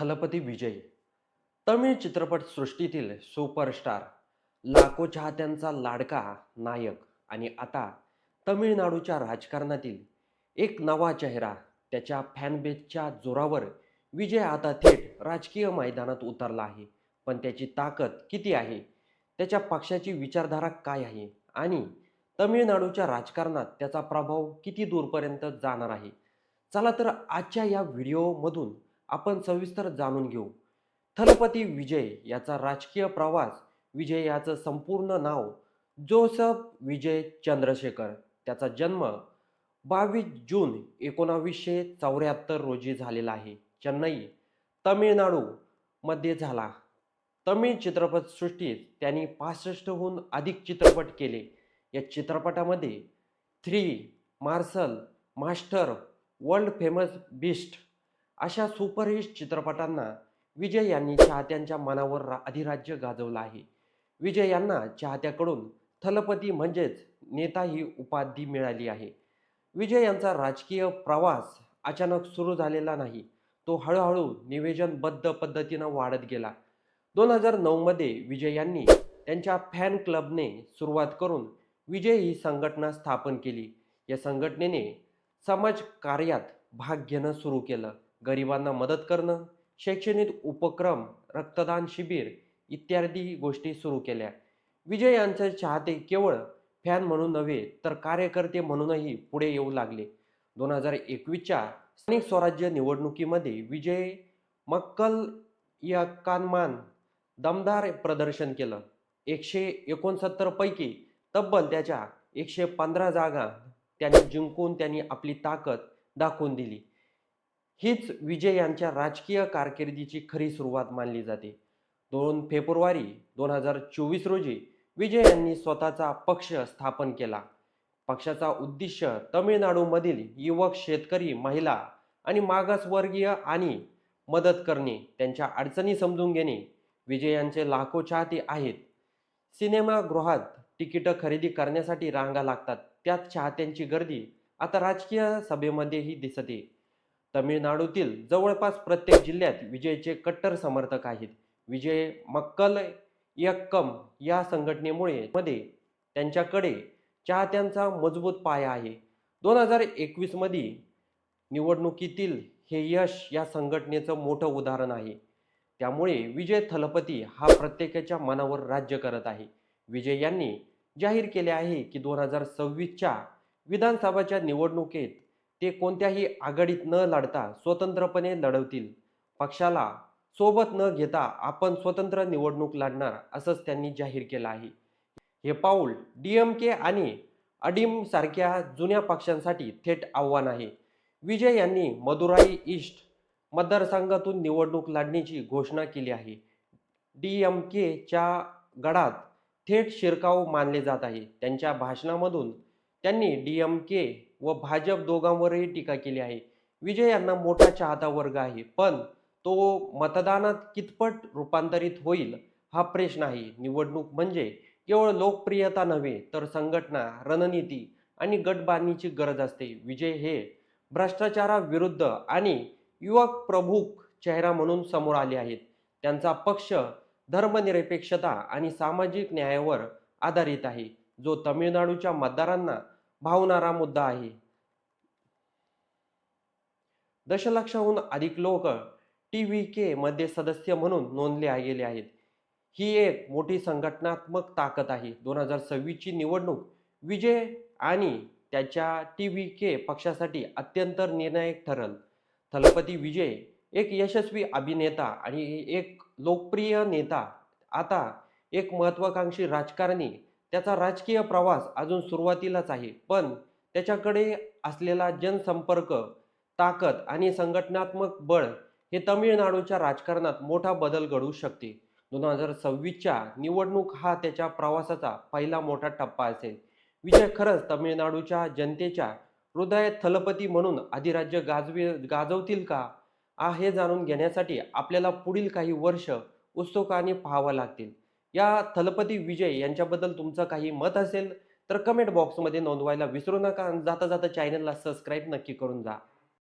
थलपती विजय. तमिळ चित्रपटसृष्टीतील सुपरस्टार लाखो चाहत्यांचा लाडका नायक आणि आता तमिळनाडूच्या राजकारणातील एक नवा चेहरा त्याच्या फॅनबेजच्या जोरावर विजय आता थेट राजकीय मैदानात उतरला आहे. पण त्याची ताकद किती आहे? त्याच्या पक्षाची विचारधारा काय आहे? आणि तमिळनाडूच्या राजकारणात त्याचा प्रभाव किती दूरपर्यंत जाणार आहे? चला तर आजच्या या व्हिडिओमधून आपण सविस्तर जाणून घेऊ. थलपती विजय याचा राजकीय प्रवास विजय याचं संपूर्ण नाव जोसफ विजय चंद्रशेखर. त्याचा जन्म बावीस जून एकोणावीसशे चौऱ्याहत्तर रोजी झालेला आहे. चेन्नई तमिळनाडू मध्ये झाला. तमिळ चित्रपटसृष्टीत त्यांनी पासष्टहून अधिक चित्रपट केले. या चित्रपटामध्ये three martial master world famous beast अशा सुपरहिट चित्रपटांना विजय यांनी चाहत्यांच्या मनावर अधिराज्य गाजवलं आहे. विजय यांना चाहत्याकडून थलपती म्हणजेच नेता ही उपाधी मिळाली आहे. विजय यांचा राजकीय प्रवास अचानक सुरू झालेला नाही. तो हळूहळू निवेदनबद्ध पद्धतीनं वाढत गेला. दोन हजार नऊमध्ये विजय यांनी त्यांच्या फॅन क्लबने सुरुवात करून विजय ही संघटना स्थापन केली. या संघटनेने समाज कार्यात भाग घेणं सुरू केलं. गरिबांना मदत करणं शैक्षणिक उपक्रम रक्तदान शिबिर इत्यादी गोष्टी सुरू केल्या. विजय यांचे चाहते केवळ फॅन म्हणून नव्हे तर कार्यकर्ते म्हणूनही पुढे येऊ लागले. दोन हजार एकवीसच्या स्थानिक स्वराज्य निवडणुकीमध्ये विजय मक्कल यकानमान दमदार प्रदर्शन केलं. एकशे एकोणसत्तर पैकी तब्बल त्याच्या एकशे पंधरा जागा त्यांनी जिंकून त्यांनी आपली ताकद दाखवून दिली. हीच विजय यांच्या राजकीय कारकिर्दीची खरी सुरुवात मानली जाते. दोन फेब्रुवारी दोन हजार चोवीस रोजी विजय यांनी स्वतःचा पक्ष स्थापन केला. पक्षाचा उद्दिष्ट तमिळनाडूमधील युवक शेतकरी महिला आणि मागासवर्गीय आणि मदत करणे त्यांच्या अडचणी समजून घेणे विजय यांचे लाखो चाहते आहेत. सिनेमागृहात तिकीटं खरेदी करण्यासाठी रांगा लागतात. त्यात चाहत्यांची गर्दी आता राजकीय सभेमध्येही दिसते. तमिळनाडूतील जवळपास प्रत्येक जिल्ह्यात विजयचे कट्टर समर्थक आहेत. विजय मक्कल यक्कम या संघटनेमुळे मध्ये त्यांच्याकडे चाहत्यांचा मजबूत पाया आहे. दोन हजार एकवीसमध्ये निवडणुकीतील हे यश या संघटनेचं मोठं उदाहरण आहे. त्यामुळे विजय थलपती हा प्रत्येकाच्या मनावर राज्य करत आहे. विजय यांनी जाहीर केले आहे की दोन हजार सव्वीसच्या विधानसभाच्या निवडणुकीत ते कोणत्याही आघाडीत न लढता स्वतंत्रपणे लढवतील. पक्षाला सोबत न घेता आपण स्वतंत्र निवडणूक लढणार असंच त्यांनी जाहीर केलं आहे. हे पाऊल डी एम के आणि अडीम सारख्या जुन्या पक्षांसाठी थेट आव्हान आहे. विजय यांनी मदुराई ईस्ट मतदारसंघातून निवडणूक लढण्याची घोषणा केली आहे. डी एम केच्या गडात थेट शिरकाव मानले जात आहे. त्यांच्या भाषणामधून त्यांनी डी एम के व भाजप दोघांवरही टीका केली आहे. विजय यांना मोठा चाहता वर्ग आहे पण तो मतदानात कितपट रूपांतरित होईल हा प्रश्न आहे. निवडणूक म्हणजे केवळ लोकप्रियता नव्हे तर संघटना रणनीती आणि गटबांधणीची गरज असते. विजय हे भ्रष्टाचाराविरुद्ध आणि युवक प्रमुख चेहरा म्हणून समोर आले आहेत. त्यांचा पक्ष धर्मनिरपेक्षता आणि सामाजिक न्यायावर आधारित आहे. जो तमिळनाडूच्या मतदारांना भावणारा मुद्दा आहे. दशलक्षाहून अधिक लोक टी व्ही के मध्ये सदस्य म्हणून नोंदले गेले आहेत. ही एक मोठी संघटनात्मक ताकद आहे. दोन हजार सव्वीसची निवडणूक विजय आणि त्याच्या टी व्ही के पक्षासाठी अत्यंत निर्णायक ठरल. थलपती विजय एक यशस्वी अभिनेता आणि एक लोकप्रिय नेता. आता एक महत्वाकांक्षी राजकारणी त्याचा राजकीय प्रवास अजून सुरुवातीलाच आहे. पण त्याच्याकडे असलेला जनसंपर्क ताकद आणि संघटनात्मक बळ हे तमिळनाडूच्या राजकारणात मोठा बदल घडवू शकते. दोन हजार सव्वीसच्या निवडणूक हा त्याच्या प्रवासाचा पहिला मोठा टप्पा असेल. विजय खरंच तमिळनाडूच्या जनतेच्या हृदयात थलपती म्हणून अधिराज्य गाजवी गाजवतील का? आ हे जाणून घेण्यासाठी आपल्याला पुढील काही वर्ष उत्सुकाने पाहावं लागतील. या थलपती विजय यांच्याबद्दल तुमचं काही मत असेल तर कमेंट बॉक्समध्ये नोंदवायला विसरू नका आणि जाता जाता चॅनलला सबस्क्राईब नक्की करून जा.